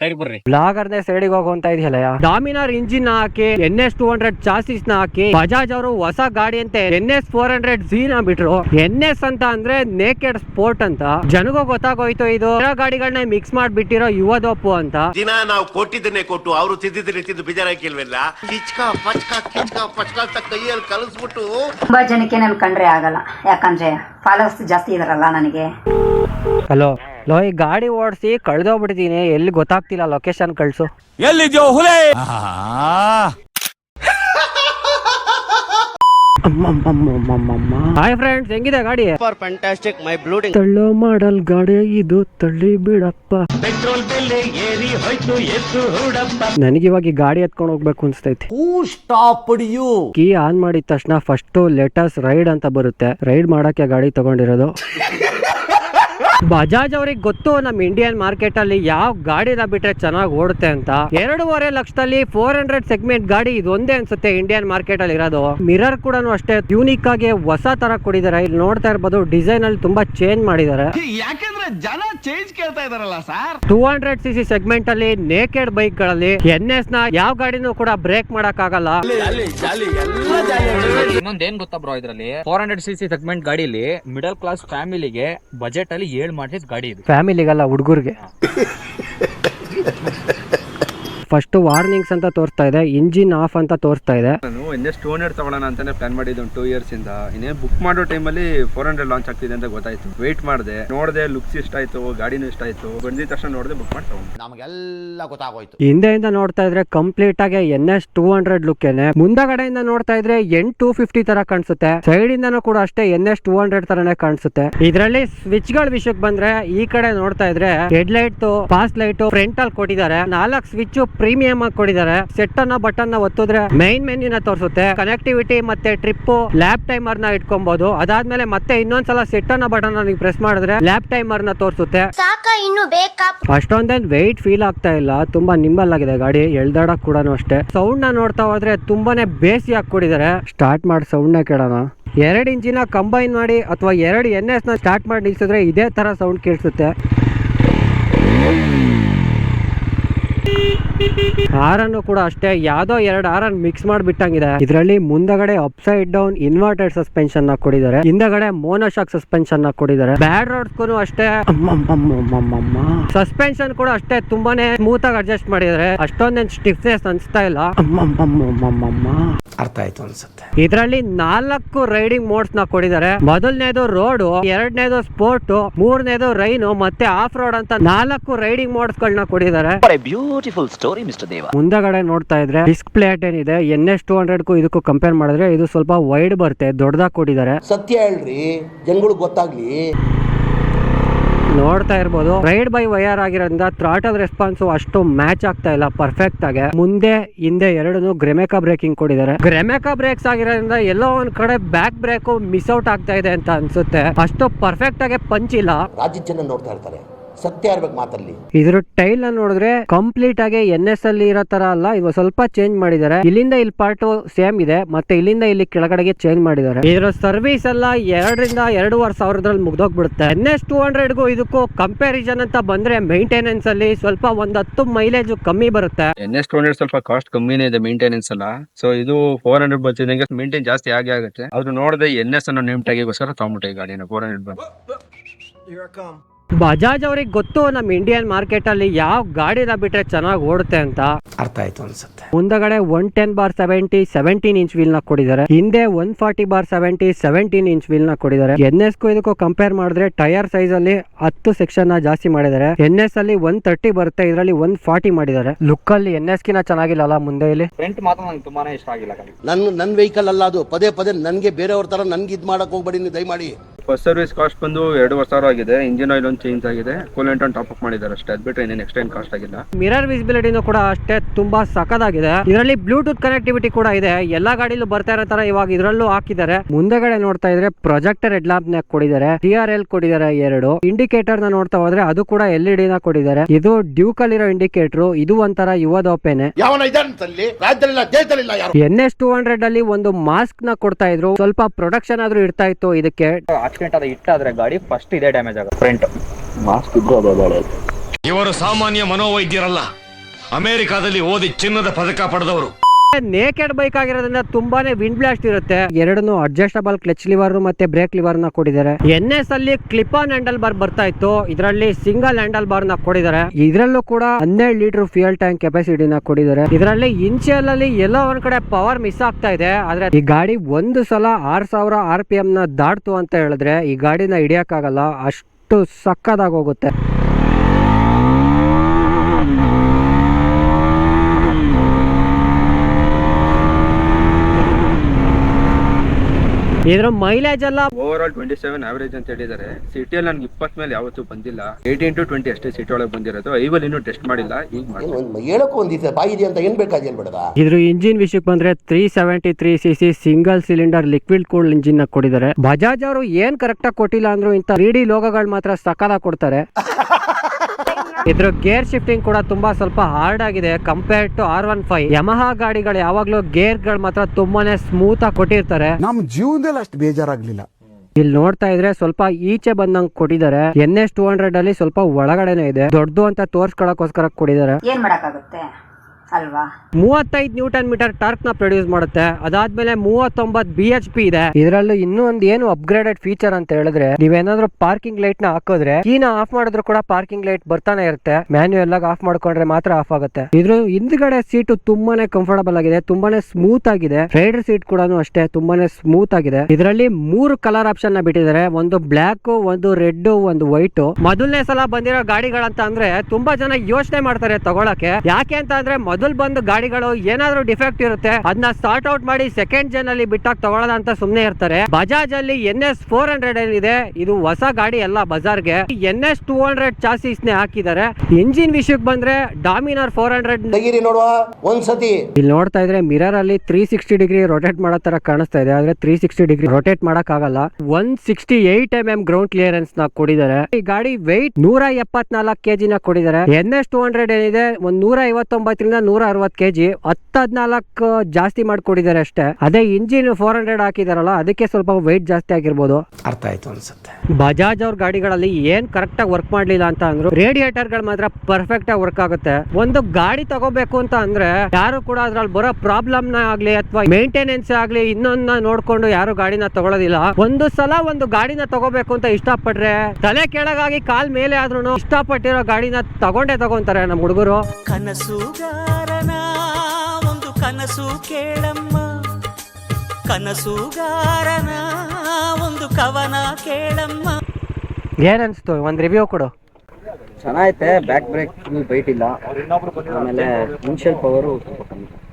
ಸರಿ ಬರ್ರಿ. ಸೈಡಿಗೆ ಹೋಗುವಂತ ಇದೆಯಲ್ಲ ಡಾಮಿನಾರ್ ಇಂಜಿನ್ ಹಾಕಿ ಎನ್ ಎಸ್ ಟೂ ಹಂಡ್ರೆಡ್ ಚಾಸಿಸ್ನ ಹಾಕಿ ಬಜಾಜ್ ಅವರು ಹೊಸ ಗಾಡಿ ಅಂತೆ ಎನ್ ಎಸ್ ಫೋರ್ ಹಂಡ್ರೆಡ್ನ ಬಿಟ್ರು. ಎನ್ ಎಸ್ ಅಂತ ಅಂದ್ರೆ ನೇಕೆಡ್ ಸ್ಪೋರ್ಟ್ ಅಂತ. ಜನಗೂ ಗೊತ್ತಾಗೋಯ್ತು ಇದು? ಇರೋ ಗಾಡಿಗಳನ್ನ ಮಿಕ್ಸ್ ಮಾಡ್ಬಿಟ್ಟಿರೋ ಯುವದೋಪು ಅಂತ. ದಿನ ನಾವು ಕೊಟ್ಟಿದ್ದನ್ನೇ ಕೊಟ್ಟು ಅವರು ತಿದ್ದಿದ್ರೆ ತಿದ್ದು ಬೇಜಾರಾಗಿಲ್ವಲ್ಲ ಕಿಚ್ಕ ಪಚ್ಕ ಕಿಚ್ಕ ಪಚ್ಕ ಅಂತ ಕೈಯಲ್ಲಿ ಕಲಿಸ್ಬಿಟ್ಟು ತುಂಬಾ ಜನಕ್ಕೆ ನನ್ ಕಂಡ್ರೆ ಆಗಲ್ಲ. ಯಾಕಂದ್ರೆ ಫಾಲೋವರ್ಸ್ ಜಾಸ್ತಿ ಇದಾರಲ್ಲ ನನಗೆ. ಹಲೋ ಲೋ ಈ ಗಾಡಿ ಓಡಿಸಿ ಕಳ್ದೋಗ್ಬಿಡ್ತೀನಿ ಎಲ್ಲಿ ಗೊತ್ತಾಗ್ತಿಲ್ಲ ಲೊಕೇಶನ್ ಕಳ್ಸು. ಎಲ್ಲಿದ್ಯೋ ಹುಲೇ? ಹಾಯ್ ಫ್ರೆಂಡ್ಸ್ ಹೆಂಗಿದೆ ಗಾಡಿ? ಫಾರ್ ಫ್ಯಾಂಟಾಸ್ಟಿಕ್ ಮೈ ಬ್ಲೂಡಿಂಗ್ ತಳ್ಳೋ ಮಾಡಲ್ ಗಾಡಿ ಇದು ತಳ್ಳಿ ಬಿಡಪ್ಪ. ಪೆಟ್ರೋಲ್ ಬೆಲೆ ಏರಿ ಹೋಯ್ತು ಎತ್ತು ಹುಡಪ್ಪ. ನನಗೆ ಇವಾಗ ಈ ಗಾಡಿ ಎತ್ಕೊಂಡು ಹೋಗ್ಬೇಕು ಅನ್ಸ್ತೈತಿ. ಕೀ ಆನ್ ಮಾಡಿದ ತಕ್ಷಣ ಫಸ್ಟ್ ಲೆಟಸ್ ರೈಡ್ ಅಂತ ಬರುತ್ತೆ. ರೈಡ್ ಮಾಡಕ್ಕೆ ಗಾಡಿ ತಗೊಂಡಿರೋದು. ಬಜಾಜ್ ಅವ್ರಿಗೆ ಗೊತ್ತು ನಮ್ ಇಂಡಿಯನ್ ಮಾರ್ಕೆಟ್ ಅಲ್ಲಿ ಯಾವ ಗಾಡಿನ ಬಿಟ್ರೆ ಚೆನ್ನಾಗಿ ಓಡುತ್ತೆ ಅಂತ. ಎರಡೂವರೆ ಲಕ್ಷದಲ್ಲಿ ಫೋರ್ ಹಂಡ್ರೆಡ್ ಸೆಗ್ಮೆಂಟ್ ಗಾಡಿ ಇದೊಂದೇ ಅನ್ಸುತ್ತೆ ಇಂಡಿಯನ್ ಮಾರ್ಕೆಟ್ ಅಲ್ಲಿ ಇರೋದು. ಮಿರರ್ ಕೂಡ ಅಷ್ಟೇ ಯೂನಿಕ್ ಆಗಿ ಹೊಸ ತರ ಕೊಡಿದ್ದಾರೆ. ಇಲ್ಲಿ ನೋಡ್ತಾ ಇರ್ಬೋದು ಡಿಸೈನ್ ಅಲ್ಲಿ ತುಂಬಾ ಚೇಂಜ್ ಮಾಡಿದ್ದಾರೆ. ಯಾಕಂದ್ರೆ ಜನ ಚೇಂಜ್ ಕೇಳ್ತಾ ಇದಾರಲ್ಲ sir two hundred C C segment ಅಲ್ಲಿ ನೇಕೆಡ್ ಬೈಕ್ಗಳಲ್ಲಿ ಎನ್ ಎಸ್ನ ಯಾವ ಗಾಡಿನೂ ಕೂಡ ಬ್ರೇಕ್ ಮಾಡಕ್ ಆಗಲ್ಲ ಇನ್ನೊಂದೇನ್ ಗೊತ್ತಾ ಬ್ರೋ ಇದ್ರಲ್ಲಿ? Four hundred C C segment ಗಾಡಿಲಿ middle class ಫ್ಯಾಮಿಲಿಗೆ ಬಜೆಟ್ ಅಲ್ಲಿ ಏಳ್ ಮಾಡಿದ ಗಾಡಿ ಇದು. ಫ್ಯಾಮಿಲಿಗಲ್ಲ ಹುಡುಗರಿಗೆ. ಫಸ್ಟ್ ವಾರ್ನಿಂಗ್ಸ್ ಅಂತ ತೋರಿಸ್ತಾ ಇದೆ ಇಂಜಿನ್ ಆಫ್ ಅಂತ ತೋರಿಸ್ತಾ ಇದೆ. ನಾನು ಎನ್ ಎಸ್ ಟೂ ಹಂಡ್ರೆಡ್ ತಗೊಳ್ಳೋಣ ಅಂತಾನೆ ಪ್ಲಾನ್ ಮಾಡಿದ್ದು ಒಂದು ಟೂ ಇಯರ್ಸ್ ಇಂದ. ಇನ್ನೇ ಬುಕ್ ಮಾಡೋ ಟೈಮಲ್ಲಿ ಫೋರ್ ಹಂಡ್ರೆಡ್ ಲಾಂಚ್ ಆಗ್ತಿದೆ ಅಂತ ಗೊತ್ತಾಯ್ತು. ವೇಟ್ ಮಾಡಿದೆ. ನೋಡಿದೆ ಲುಕ್ಸ್ ಇಷ್ಟ ಆಯ್ತು ಗಾಡಿನೂ ಇಷ್ಟ ಆಯ್ತು. ಬಂದಿದ ತಕ್ಷಣ ನೋಡಿದೆ ಬುಕ್ ಮಾಡಿ ತಗೊಂಡೆ ನಮಗೆಲ್ಲ ಗೊತ್ತಾಗೋಯ್ತು. ಹಿಂದೆಯಿಂದ ನೋಡ್ತಾ ಇದ್ರೆ ಕಂಪ್ಲೀಟ್ ಆಗಿ ಎನ್ ಎಸ್ ಟೂ ಹಂಡ್ರೆಡ್ ಲುಕ್ಕೇನೆ ಮುಂದಗಡೆಯಿಂದ ನೋಡ್ತಾ ಇದ್ರೆ ಎನ್ ಟೂ ಫಿಫ್ಟಿ ತರ ಕಾಣಿಸುತ್ತೆ. ಸೈಡ್ ಇಂದನೂ ಕೂಡ ಅಷ್ಟೇ ಎನ್ ಎಸ್ ಟೂ ಹಂಡ್ರೆಡ್ ತರನೇ ಕಾಣಿಸುತ್ತೆ. ಇದರಲ್ಲಿ ಸ್ವಿಚ್ಗಳ ವಿಷಯಕ್ಕೆ ಬಂದ್ರೆ ಈ ಕಡೆ ನೋಡ್ತಾ ಇದ್ರೆ head light pass light front ಅಲ್ಲಿ ಕೊಟ್ಟಿದ್ದಾರೆ. ನಾಲ್ಕು ಸ್ವಿಚ್ ಪ್ರೀಮಿಯಂ ಆಗಿ ಕೊಡಿದ್ದಾರೆ. ಸೆಟ್ ಅನ್ನ ಬಟನ್ನ ಒತ್ತಿದ್ರೆ ಮೈನ್ ಮೆನ್ಯೂನ ತೋರಿಸುತ್ತೆ. ಕನೆಕ್ಟಿವಿಟಿ ಮತ್ತೆ ಟ್ರಿಪ್ ಲ್ಯಾಪ್ ಟೈಮರ್ನ ಇಟ್ಕೊಬಹುದು ಅದಾದ್ಮೇಲೆ ಮತ್ತೆ ಇನ್ನೊಂದ್ಸಲ ಸೆಟ್ ಅನ್ನ ಬಟನ್ ನೀವು ಪ್ರೆಸ್ ಮಾಡಿದ್ರೆ ಲ್ಯಾಪ್ ಟೈಮರ್ನ ತೋರಿಸುತ್ತೆ. ಅಷ್ಟೊಂದೇನ್ ವೆಯ್ಟ್ ಫೀಲ್ ಆಗ್ತಾ ಇಲ್ಲ. ತುಂಬಾ ನಿಂಬಲ್ ಆಗಿದೆ ಗಾಡಿ. ಎಳ್ದಾಡ ಕೂಡ ಅಷ್ಟೇ. ಸೌಂಡ್ನ ನೋಡ್ತಾ ಹೋದ್ರೆ ತುಂಬಾನೇ ಬೇಸಿ ಹಾಕೊಂಡಿದ್ದಾರೆ ಸ್ಟಾರ್ಟ್ ಮಾಡಿ ಸೌಂಡ್ನ ಕೇಳೋಣ. ಎರಡು ಇಂಜಿನ ಕಂಬೈನ್ ಮಾಡಿ ಅಥವಾ ಎರಡು ಎನ್ ಎಸ್ನ ಸ್ಟಾರ್ಟ್ ಮಾಡಿ ನಿಲ್ಸಿದ್ರೆ ಇದೇ ತರ ಸೌಂಡ್ ಕೇಳಿಸುತ್ತೆ. ಆರನ್ನು ಕೂಡ ಅಷ್ಟೇ ಯಾವ್ದೋ ಎರಡು ಹಾರನ್ ಮಿಕ್ಸ್ ಮಾಡಿಬಿಟ್ಟಂಗಿದೆ. ಇದರಲ್ಲಿ ಮುಂದಗಡೆ ಅಪ್ಸೈಡ್ ಡೌನ್ ಇನ್ವರ್ಟೆಡ್ ಸಸ್ಪೆನ್ಷನ್ನ ಕೊಡಿದ್ದಾರೆ. ಹಿಂದಗಡೆ ಮೋನೋಶಾಕ್ ಸಸ್ಪೆನ್ಷನ್ನ ಕೊಡಿದ್ದಾರೆ. ಬ್ಯಾಡ್ ರೋಡ್ಸ್ಗೂ ಅಷ್ಟೇ. ಸಸ್ಪೆನ್ಷನ್ ಕೂಡ ಅಷ್ಟೇ ತುಂಬಾನೇ ಸ್ಮೂತ್ ಆಗಿ ಅಡ್ಜಸ್ಟ್ ಮಾಡಿದ್ದಾರೆ. ಅಷ್ಟೊಂದೇನ್ ಸ್ಟಿಫ್ನೆಸ್ ಅನ್ಸ್ತಾ ಇಲ್ಲ. ಅರ್ಥ ಆಯ್ತು ಅನ್ಸುತ್ತೆ. ಇದರಲ್ಲಿ ನಾಲ್ಕು ರೈಡಿಂಗ್ ಮೋಡ್ಸ್ನ ಕೊಡಿದ್ದಾರೆ. ಮೊದಲನೇದು ರೋಡ್ ಎರಡನೇದು ಸ್ಪೋರ್ಟ್ ಮೂರನೇದು ರೈನು ಮತ್ತೆ ಆಫ್ ರೋಡ್ ಅಂತ ನಾಲ್ಕು ರೈಡಿಂಗ್ ಮೋಡ್ಸ್ ಗಳನ್ನ ಕೊಡಿದ್ದಾರೆ. ಬ್ಯೂಟಿಫುಲ್ ಸ್ಟೋರಿ ಮಿಸ್ಟರ್ ದೇವ ಮುಂದಗಡೆ ನೋಡ್ತಾ ಇದ್ರೆ ಡಿಸ್ಕ್ ಪ್ಲೇಟ್ ಏನಿದೆ ಎನ್ ಎಸ್ ಟೂ ಹಂಡ್ರೆಡ್ಗೂ ಇದಕ್ಕೂ ಕಂಪೇರ್ ಮಾಡಿದ್ರೆ ಇದು ಸ್ವಲ್ಪ ವೈಡ್ ಬರುತ್ತೆ ದೊಡ್ಡದಾಗಿ ಕೊಟ್ಟಿದ್ದಾರೆ. ಸತ್ಯ ಹೇಳ್ರಿ ಜನಗಳು ಗೊತ್ತಾಗ್ಲಿ. ನೋಡ್ತಾ ಇರ್ಬೋದು ರೈಡ್ ಬೈ ವೈರ್ ಆಗಿರೋದ್ರಿಂದ ಥ್ರಾಟಲ್ ರೆಸ್ಪಾನ್ಸ್ ಅಷ್ಟು ಮ್ಯಾಚ್ ಆಗ್ತಾ ಇಲ್ಲ ಪರ್ಫೆಕ್ಟ್ ಆಗಿ. ಮುಂದೆ ಹಿಂದೆ ಎರಡನ್ನು ಗ್ರೆಮೆಕಾ ಬ್ರೇಕಿಂಗ್ ಕೊಟ್ಟಿದ್ದಾರೆ. ಗ್ರೆಮೆಕಾ ಬ್ರೇಕ್ಸ್ ಆಗಿರೋದ್ರಿಂದ ಎಲ್ಲೋ ಒಂದ್ ಕಡೆ ಬ್ಯಾಕ್ ಬ್ರೇಕ್ ಮಿಸ್ ಔಟ್ ಆಗ್ತಾ ಇದೆ ಅಂತ ಅನ್ಸುತ್ತೆ. ಅಷ್ಟು ಪರ್ಫೆಕ್ಟ್ ಆಗಿ ಪಂಚ್ ಇಲ್ಲ. ರಾಜ್ಯ ಜನ ನೋಡ್ತಾ ಇರ್ತಾರೆ. ಸತ್ಯ ಇರ್ಬೇಕು ಮಾತಲ್ಲಿ. ಇದ್ರ ಟೈಲ್ನ ನೋಡಿದ್ರೆ ಕಂಪ್ಲೀಟ್ ಆಗಿ ಎನ್ ಎಸ್ ಅಲ್ಲಿ ಇರೋ ತರ ಅಲ್ಲ ಇವಾಗ ಸ್ವಲ್ಪ ಚೇಂಜ್ ಮಾಡಿದ್ದಾರೆ. ಇಲ್ಲಿಂದ ಇಲ್ಲಿ ಪಾರ್ಟ್ ಸೇಮ್ ಇದೆ ಮತ್ತೆ ಇಲ್ಲಿಂದ ಇಲ್ಲಿ ಕೆಳಗಡೆಗೆ ಚೇಂಜ್ ಮಾಡಿದ್ದಾರೆ. ಇದ್ರ ಸರ್ವಿಸ್ ಎಲ್ಲ ಎರಡರಿಂದ ಎರಡೂವರೆ ಸಾವಿರದಲ್ಲಿ ಮುಗ್ದೋಗ್ಬಿಡುತ್ತೆ. ಎನ್ ಎಸ್ ಟೂ ಹಂಡ್ರೆಡ್ಗೂ ಇದಕ್ಕೂ ಕಂಪ್ಯಾರಿಸನ್ ಅಂತ ಬಂದ್ರೆ ಮೇಂಟೆನೆನ್ಸ್ ಅಲ್ಲಿ ಸ್ವಲ್ಪ ಒಂದ್ ಹತ್ತು ಮೈಲೇಜ್ ಕಮ್ಮಿ ಬರುತ್ತೆ. ಎನ್ ಎಸ್ ಟೂ ಹಂಡ್ರೆಡ್ ಸ್ವಲ್ಪ ಕಾಸ್ಟ್ ಕಮ್ಮಿನೇ ಇದೆ ಮೇಂಟೆನೆನ್ಸ್ ಎಲ್ಲ. ಸೊ ಇದು ಫೋರ್ ಹಂಡ್ರೆಡ್ ಬಚ್ಚಿದಂಗೆ ಮೇಂಟೈನ್ ಜಾಸ್ತಿ ಆಗೇ ಆಗುತ್ತೆ. ಅದು ನೋಡದೆ ಎನ್ ಎಸ್ ಅನ್ನೋ ನೇಮ್ ಟ್ಯಾಗಿಗೋಸ್ಕರ ತಗೊಂಡ್ಬಿಟ್ಟೆ ಈ ಗಾಡಿನ ಫೋರ್ ಹಂಡ್ರೆಡ್ ಬಂದು ಬಜಾಜ್ ಅವ್ರಿಗೆ ಗೊತ್ತು ನಮ್ ಇಂಡಿಯನ್ ಮಾರ್ಕೆಟ್ ಅಲ್ಲಿ ಯಾವ ಗಾಡಿನ ಬಿಟ್ರೆ ಚೆನ್ನಾಗಿ ಓಡುತ್ತೆ ಅಂತ. ಅರ್ಥ ಆಯ್ತು ಅನ್ಸುತ್ತೆ. ಮುಂದಗಡೆ one ten bar seventy seventeen inch ವೀಲ್ನ ಕೊಡಿದ್ದಾರೆ. ಹಿಂದೆ one forty bar seventy seventeen inch ವೀಲ್ನ ಕೊಡಿದ್ದಾರೆ. ಎನ್ ಎಸ್ ಇದಕ್ಕೂ ಕಂಪೇರ್ ಮಾಡಿದ್ರೆ ಟೈರ್ ಸೈಜ್ ಅಲ್ಲಿ ಹತ್ತು ಸೆಕ್ಷನ್ನ ಜಾಸ್ತಿ ಮಾಡಿದ್ದಾರೆ. ಎನ್ ಎಸ್ ಅಲ್ಲಿ ಒನ್ ತರ್ಟಿ ಬರುತ್ತೆ ಇದರಲ್ಲಿ ಒನ್ ಫಾರ್ಟಿ ಮಾಡಿದ್ದಾರೆ. ಲುಕ್ ಅಲ್ಲಿ ಎನ್ ಎಸ್ ಕಿನ ಚೆನ್ನಾಗಿಲ್ಲಲ್ಲ ಮುಂದೆ ಇಲ್ಲಿ? ಫ್ರಂಟ್ ಮಾತ್ರ ನಂಗೆ ತುಂಬಾನೇ ಇಷ್ಟ ಆಗಿಲ್ಲ ನನ್ನ ನನ್ನ ನನ್ ವೆಹಿಕಲ್ ಅಲ್ಲ ಅದು. ಪದೇ ಪದೇ ನನಗೆ ಬೇರೆಯವ್ರ ತರ ನನ್ಗೆ ಇದು ಮಾಡಕ್ ಹೋಗ್ಬೇಡಿ ನೀವು ದಯಮಾಡಿ. ಫಸ್ಟ್ ಸರ್ವಿಸ್ ಕಾಸ್ಟ್ ಬಂದು ಎರಡೂವರೆ ಸಾವಿರ ಆಗಿದೆ. ಇಂಜಿನ್ ಆಯಿಲ್ ಒಂದು ಚೇಂಜ್ ಆಗಿದೆ. ಕೂಲೆಂಟ್ ಒಂದು ಟಾಪ್ ಅಪ್ ಮಾಡಿದ್ದಾರೆ ಅಷ್ಟೇ. ಅದ್ಬಿಟ್ರೆ ಇನ್ನೇನು ಎಕ್ಸ್ಟ್ರಾ ಏನು ಕಾಸ್ಟ್ ಆಗಿಲ್ಲ. ಮಿರರ್ ವಿಸಿಬಿಲಿಟಿನೂ ಕೂಡ ಅಷ್ಟೇ ತುಂಬಾ ಸಖದಾಗಿದೆ ಇದರಲ್ಲಿ ಬ್ಲೂಟೂತ್ ಕನೆಕ್ಟಿವಿಟಿ ಕೂಡ ಇದೆ. ಎಲ್ಲಾ ಗಾಡಿಲೂ ಬರ್ತಾ ಇರೋ ತರ ಇವಾಗ ಇದರಲ್ಲೂ ಹಾಕಿದ್ದಾರೆ. ಮುಂದೆಗಡೆ ನೋಡ್ತಾ ಇದ್ರೆ ಪ್ರೊಜೆಕ್ಟರ್ ಹೆಡ್ ಲ್ಯಾಂಪ್ನ ಕೊಡಿದ್ದಾರೆ. ಟಿ ಆರ್ ಎಲ್ ಕೊಡಿದ್ದಾರೆ ಎರಡು. ಇಂಡಿಕೇಟರ್ನ ನೋಡ್ತಾ ಹೋದ್ರೆ ಅದು ಕೂಡ ಎಲ್ ಇ ಡಿ ನ ಕೊಡಿದ್ದಾರೆ. ಇದು ಡ್ಯೂಕ್ ಅಲ್ಲಿರೋ ಇಂಡಿಕೇಟರ್ ಇದು ಒಂಥರ ಯುವದೋಪೆನೆ ಎನ್ ಎಸ್ ಟೂ ಹಂಡ್ರೆಡ್ ಅಲ್ಲಿ ಒಂದು ಮಾಸ್ಕ್ನ ಕೊಡ್ತಾ ಇದ್ರು. ಸ್ವಲ್ಪ ಪ್ರೊಡಕ್ಷನ್ ಆದ್ರೂ ಇರ್ತಾ ಇತ್ತು ಇದಕ್ಕೆ. ಆಕ್ಸಿಡೆಂಟ್ ಆದ ಇಟ್ಟಾದ್ರೆ ಗಾಡಿ ಫಸ್ಟ್ ಇದೇ ಡ್ಯಾಮೇಜ್ ಆಗುತ್ತೆ. ಫ್ರಂಟ್ ಮಾಸ್ಕ್ ಇದ್ರೆ ಅದೇ ಬೇಡ ಇವರು ಸಾಮಾನ್ಯ ಮನೋವೈದ್ಯರಲ್ಲ. ಅಮೆರಿಕಾದಲ್ಲಿ ಓದಿ ಚಿನ್ನದ ಪದಕ ಪಡೆದವರು. ನೇಕೆಡ್ ಬೈಕ್ ಆಗಿರೋದ್ರಿಂದ ತುಂಬಾನೇ ವಿಂಡ್ ಬ್ಲಾಸ್ಟ್ ಇರುತ್ತೆ. ಎರಡನ್ನು ಅಡ್ಜಸ್ಟಬಲ್ ಕ್ಲಚ್ ಲಿವರ್ ಮತ್ತೆ ಬ್ರೇಕ್ ಲಿವರ್ನ ಕೊಟ್ಟಿದ್ದಾರೆ. ಎನ್ ಎಸ್ ಅಲ್ಲಿ ಕ್ಲಿಪ್ ಆನ್ ಹ್ಯಾಂಡಲ್ ಬಾರ್ ಬರ್ತಾ ಇತ್ತು. ಇದರಲ್ಲಿ ಸಿಂಗಲ್ ಹ್ಯಾಂಡಲ್ ಬಾರ್ನ ಕೊಡಿದ್ದಾರೆ ಇದರಲ್ಲೂ ಕೂಡ ಹನ್ನೆರಡು ಲೀಟರ್ ಫ್ಯೂಯಲ್ ಟ್ಯಾಂಕ್ ಕೆಪಾಸಿಟಿ ನ ಕೊಡಿದ್ದಾರೆ ಇದರಲ್ಲಿ ಇನ್ಶಿಯಲ್ ಅಲ್ಲಿ ಎಲ್ಲೋ ಒಂದ್ ಕಡೆ ಪವರ್ ಮಿಸ್ ಆಗ್ತಾ ಇದೆ. ಆದ್ರೆ ಈ ಗಾಡಿ ಒಂದು ಸಲ ಆರ್ ಸಾವಿರ ಆರ್ ಪಿ ಎಂ ನ ದಾಟ್ತು ಅಂತ ಹೇಳಿದ್ರೆ ಈ ಗಾಡಿನ ಹಿಡಿಯಕ್ಕಾಗಲ್ಲ. ಅಷ್ಟು ಸಕ್ಕದಾಗಿ ಹೋಗುತ್ತೆ. ಇದ್ರ ಮೈಲೇಜ್ ಎಲ್ಲ over all twenty seven average ಅಂತ ಹೇಳಿದ್ದಾರೆ ಸಿಟಿಯಲ್ಲಿ ನನ್ಗೆ ಇಪ್ಪತ್ ಮೇಲೆ ಯಾವತ್ತೂ ಬಂದಿಲ್ಲ. ಏಯ್ಟೀನ್ ಟು ಟ್ವೆಂಟಿ ಅಷ್ಟೇ ಸಿಟಿ ಒಳಗೆ ಬಂದಿರೋದು. ಐವಲ್ ಇನ್ನೂ ಟೆಸ್ಟ್ ಮಾಡಿಲ್ಲ. ಈಗ ಮಾಡಿ ಹೇಳಕ್ಕೂ ಒಂದಿದೆ ಬಾಯಿದೆ ಅಂತ ಏನ್ ಬೇಕಾದೇನ್ ಬೇಡ ಇದ್ರ ಇಂಜಿನ್ ವಿಷಯಕ್ಕೆ ಬಂದ್ರೆ three seventy three C C single cylinder liquid cool ಇಂಜಿನ್ನ ಕೊಟ್ಟಿದ್ದಾರೆ. ಬಜಾಜ್ ಅವರು ಏನ್ ಕರೆಕ್ಟ್ ಆಗಿ ಕೊಟ್ಟಿಲ್ಲ ಅಂದ್ರು ಇಂತ ತ್ರೀ ಡಿ ಲೋಗಗಳು ಮಾತ್ರ ಸಕಾಲ ಕೊಡ್ತಾರೆ. ಇದ್ರ ಗೇರ್ ಶಿಫ್ಟಿಂಗ್ ಕೂಡ ತುಂಬಾ ಸ್ವಲ್ಪ ಹಾರ್ಡ್ ಆಗಿದೆ compare to R one five. Yamaha ಗಾಡಿಗಳು ಯಾವಾಗ್ಲೂ ಗೇರ್ಗಳು ಮಾತ್ರ ತುಂಬಾನೇ ಸ್ಮೂತ್ ಆಗಿ ಕೊಟ್ಟಿರ್ತಾರೆ. ನಮ್ ಜೀವನದಲ್ಲಿ ಅಷ್ಟು ಬೇಜಾರಾಗ್ಲಿಲ್ಲ. ಇಲ್ಲಿ ನೋಡ್ತಾ ಇದ್ರೆ ಸ್ವಲ್ಪ ಈಚೆ ಬಂದಂಗ್ ಕೊಟ್ಟಿದ್ದಾರೆ. ಎನ್ ಎಸ್ ಟೂ ಹಂಡ್ರೆಡ್ ಅಲ್ಲಿ ಸ್ವಲ್ಪ ಒಳಗಡೆನೆ ಇದೆ. ದೊಡ್ಡದು ಅಂತ ತೋರ್ಸ್ಕೊಳಕೋಸ್ಕರ ಕೊಟ್ಟಿದ್ದಾರೆ. ಏನ್ ಮಾಡಕ್ಕಾಗುತ್ತೆ? ಅಲ್ವಾ? ಮೂವತ್ತೈದು ನ್ಯೂಟನ್ ಮೀಟರ್ ಟಾರ್ಕ್ನ ಪ್ರೊಡ್ಯೂಸ್ ಮಾಡುತ್ತೆ. ಅದಾದ್ಮೇಲೆ ಮೂವತ್ತೊಂಬತ್ತು ಬಿ ಎಚ್ ಪಿ ಇದೆ. ಇದರಲ್ಲೂ ಇನ್ನೂ ಒಂದ್ ಏನು ಅಪ್ಗ್ರೇಡೆಡ್ ಫೀಚರ್ ಅಂತ ಹೇಳಿದ್ರೆ, ನೀವೇನಾದ್ರೂ ಪಾರ್ಕಿಂಗ್ ಲೈಟ್ನ ಹಾಕೋದ್ರೆ, ಕೀನ ಆಫ್ ಮಾಡಿದ್ರು ಕೂಡ ಪಾರ್ಕಿಂಗ್ ಲೈಟ್ ಬರ್ತಾನೆ ಇರುತ್ತೆ. ಮ್ಯಾನ್ಯುಯಲ್ ಆಗಿ ಆಫ್ ಮಾಡ್ಕೊಂಡ್ರೆ ಮಾತ್ರ ಆಫ್ ಆಗುತ್ತೆ. ಇದ್ರ ಹಿಂದ್ಗಡೆ ಸೀಟು ತುಂಬಾನೇ ಕಂಫರ್ಟಬಲ್ ಆಗಿದೆ, ತುಂಬಾನೇ ಸ್ಮೂತ್ ಆಗಿದೆ. ರೈಡರ್ ಸೀಟ್ ಕೂಡ ಅಷ್ಟೇ, ತುಂಬಾನೇ ಸ್ಮೂತ್ ಆಗಿದೆ. ಇದರಲ್ಲಿ ಮೂರು ಕಲರ್ ಆಪ್ಷನ್ನ ಬಿಟ್ಟಿದ್ದಾರೆ. ಒಂದು ಬ್ಲಾಕ್ ಒಂದು ರೆಡ್ ಒಂದು ವೈಟ್ ಮೊದಲನೇ ಸಲ ಬಂದಿರೋ ಗಾಡಿಗಳಂತ ಅಂದ್ರೆ ತುಂಬಾ ಜನ ಯೋಚನೆ ಮಾಡ್ತಾರೆ ತಗೊಳಕ್ಕೆ. ಯಾಕೆ ಅಂತ ಅಂದ್ರೆ ಮೊದಲ್ ಬಂದು ಗಾಡಿಗಳು ಏನಾದ್ರೂ ಡಿಫೆಕ್ಟ್ ಇರುತ್ತೆ ಅದನ್ನ ಸ್ಟಾರ್ಟ್ ಔಟ್ ಮಾಡಿ ಸೆಕೆಂಡ್ ಜನ್ ಅಲ್ಲಿ ಬಿಟ್ಟಾಗ ತಗೊಳ್ಳೋದ ಅಂತ ಸುಮ್ನೆ ಇರ್ತಾರೆ. ಬಜಾಜ್ ಅಲ್ಲಿ ಎನ್ ಎಸ್ ಫೋರ್ ಹಂಡ್ರೆಡ್ ಏನಿದೆ ಇದು ಹೊಸ ಗಾಡಿ ಅಲ್ಲ ಬಜಾರ್ಗೆ. N S two hundred chassis ನೇ ಹಾಕಿದ್ದಾರೆ. ಇಂಜಿನ್ ವಿಷಯಕ್ಕೆ ಬಂದ್ರೆ ಡಾಮಿನಾರ್ ಫೋರ್ ಹಂಡ್ರೆಡ್ ನೋಡುವ ಒಂದ್ಸತಿ. ಇಲ್ಲಿ ನೋಡ್ತಾ ಇದ್ರೆ ಮಿರರ್ ಅಲ್ಲಿ ತ್ರೀ ಸಿಕ್ಸ್ಟಿ ಡಿಗ್ರಿ ರೊಟೇಟ್ ಮಾಡೋ ತರ ಕಾಣಿಸ್ತಾ ಇದೆ. ಆದ್ರೆ ತ್ರೀ ಸಿಕ್ಸ್ಟಿ ಡಿಗ್ರಿ ರೊಟೇಟ್ ಮಾಡಕ್ ಆಗಲ್ಲ one sixty eight M M ground ಕ್ಲಿಯರೆನ್ಸ್ನ ಕೊಡಿದ್ದಾರೆ. ಈ ಗಾಡಿ ವೆಯ್ಟ್ ನೂರ ಎಪ್ಪತ್ನಾಲ್ಕು ಕೆಜಿ ನ ಕೊಡಿದ್ದಾರೆ. ಎನ್ ಎಸ್ ಟೂ ಹಂಡ್ರೆಡ್ ಏನಿದೆ ಒಂದ್ ನೂರ ಐವತ್ತೊಂಬತ್ತರಿಂದ ನೂರ ಅರವತ್ ಕೆಜಿ ಹತ್ತು ಹದಿನಾಲ್ಕು ಜಾಸ್ತಿ ಮಾಡ್ಕೊಡಿದ್ದಾರೆ ಅಷ್ಟೇ. ಅದೇ ಇಂಜಿನ್ ಫೋರ್ ಹಂಡ್ರೆಡ್ ಹಾಕಿದಾರಲ್ಲ ಅದಕ್ಕೆ ಸ್ವಲ್ಪ ವೈಟ್ ಜಾಸ್ತಿ ಆಗಿರ್ಬೋದು. ಅರ್ಥ ಆಯ್ತು ಅನ್ಸುತ್ತೆ. ಬಜಾಜ್ ಅವ್ರ ಗಾಡಿಗಳಲ್ಲಿ ಏನ್ ಕರೆಕ್ಟ್ ಆಗಿ ವರ್ಕ್ ಮಾಡ್ಲಿಲ್ಲ ಅಂತ ಅಂದ್ರು ರೇಡಿಯೇಟರ್ಗಳು ಮಾತ್ರ ಪರ್ಫೆಕ್ಟ್ ಆಗಿ ವರ್ಕ್ ಆಗುತ್ತೆ. ಒಂದು ಗಾಡಿ ತಗೋಬೇಕು ಅಂತ ಅಂದ್ರೆ ಯಾರು ಕೂಡ ಅದ್ರಲ್ಲಿ ಬರೋ ಪ್ರಾಬ್ಲಮ್ನ ಆಗ್ಲಿ ಅಥವಾ ಮೇಂಟೆನೆನ್ಸ್ ಆಗ್ಲಿ ಇನ್ನೊಂದ ನೋಡ್ಕೊಂಡು ಯಾರು ಗಾಡಿನ ತಗೊಳ್ಳೋದಿಲ್ಲ ಒಂದು ಸಲ ಒಂದು ಗಾಡಿನ ತಗೋಬೇಕು ಅಂತ ಇಷ್ಟಪಟ್ರೆ ತಲೆ ಕೆಳಗಾಗಿ ಕಾಲ್ ಮೇಲೆ ಆದ್ರೂ ಇಷ್ಟಪಟ್ಟಿರೋ ಗಾಡಿನ ತಗೊಂಡೇ ತಗೊಂತಾರೆ ನಮ್ಮ ಹುಡುಗರು. ಒಂದು ಕನಸು ಕೇಳಮ್ಮ. ಕನಸುಗಾರನ ಒಂದು ಕವನ ಕೇಳಮ್ಮ. ಏನನ್ಸ್ತು? ಒಂದು ಒಂದ್ ರಿವ್ಯೂ ಕೊಡು. ಚೆನ್ನಾಗೈತೆ ಬ್ಯಾಕ್ ಬ್ರೇಕ್ ಬೈಟ್ ಇಲ್ಲ. ಆಮೇಲೆ ಇನ್ಶಿಯಲ್ ಪವರು ಸ್ವಲ್ಪ ಕಮ್ಮಿ.